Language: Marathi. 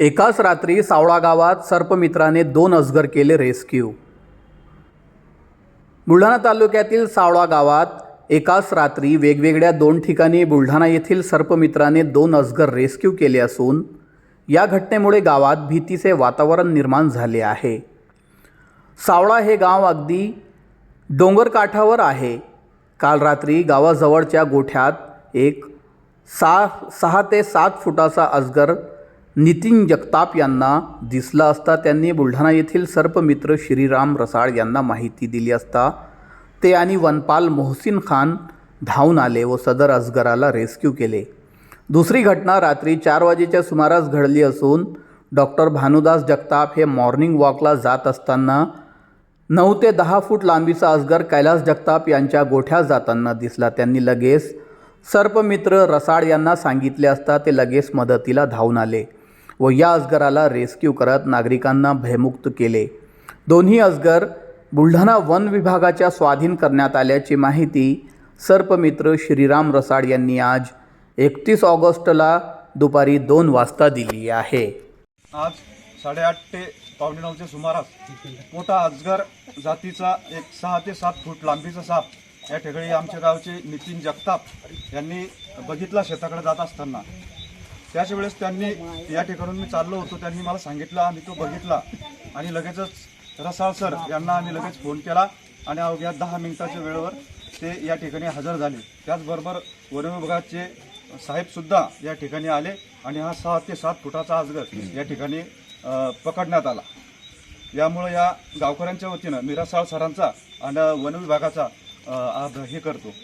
एकाच रात्री सावळा गावात सर्पमित्राने दोन अजगर केले रेस्क्यू. बुलढाणा तालुक्यातील सावळा गावात एकाच रात्री वेगवेगळ्या दोन ठिकाणी बुलढाणा येथील सर्पमित्राने दोन अजगर रेस्क्यू केले असून या घटनेमुळे गावात भीतीचे वातावरण निर्माण झाले आहे. सावळा हे गाव अगदी डोंगरकाठावर आहे. काल रात्री गावाजवळच्या गोठ्यात एक सहा सहा ते सात फुटाचा अजगर नितीन जगताप यांना दिसला असता त्यांनी बुलढाणा येथील सर्पमित्र श्रीराम रसाळ यांना माहिती दिली असता ते आणि वनपाल मोहसिन खान धावून आले व सदर अजगराला रेस्क्यू केले. दुसरी घटना रात्री चार वाजेच्या सुमारास घडली असून डॉक्टर भानुदास जगताप हे मॉर्निंग वॉकला जात असताना नऊ ते दहा फूट लांबीचा अजगर कैलास जगताप यांच्या गोठ्यात जाताना दिसला. त्यांनी लगेच सर्पमित्र रसाळ यांना सांगितले असता ते लगेच मदतीला धावून आले. व या अजगराला रेस्क्यू करत नागरिकांना भयमुक्त केले. दोन्ही अजगर बुलढाणा वन विभागाच्या स्वाधीन करण्यात आल्याची माहिती सर्पमित्र श्रीराम रसाड यांनी आज एकतीस ऑगस्टला दुपारी दोन वाजता दिली आहे. आज साडेआठ ते पावणे नऊच्या सुमारास मोठा अजगर जातीचा एक सहा ते सात फूट लांबीचा साप या ठिकाणी आमच्या गावचे नितीन जगताप यांनी बघितला शेताकडे जात असताना. त्याच वेळेस त्यांनी या ठिकाणून मी चाललो होतो. त्यांनी मला सांगितलं आणि तो बघितला. आणि लगेचच रसाळ सर यांना आम्ही लगेच फोन केला आणि अवघ्या दहा मिनिटाच्या वेळेवर ते या ठिकाणी हजर झाले. त्याचबरोबर वन विभागाचे साहेबसुद्धा या ठिकाणी आले आणि हा सहा ते सात फुटाचा अजगर या ठिकाणी पकडण्यात आला. यामुळं या गावकऱ्यांच्या वतीनं मिरासाळ सरांचा आणि वन विभागाचा हे करतो.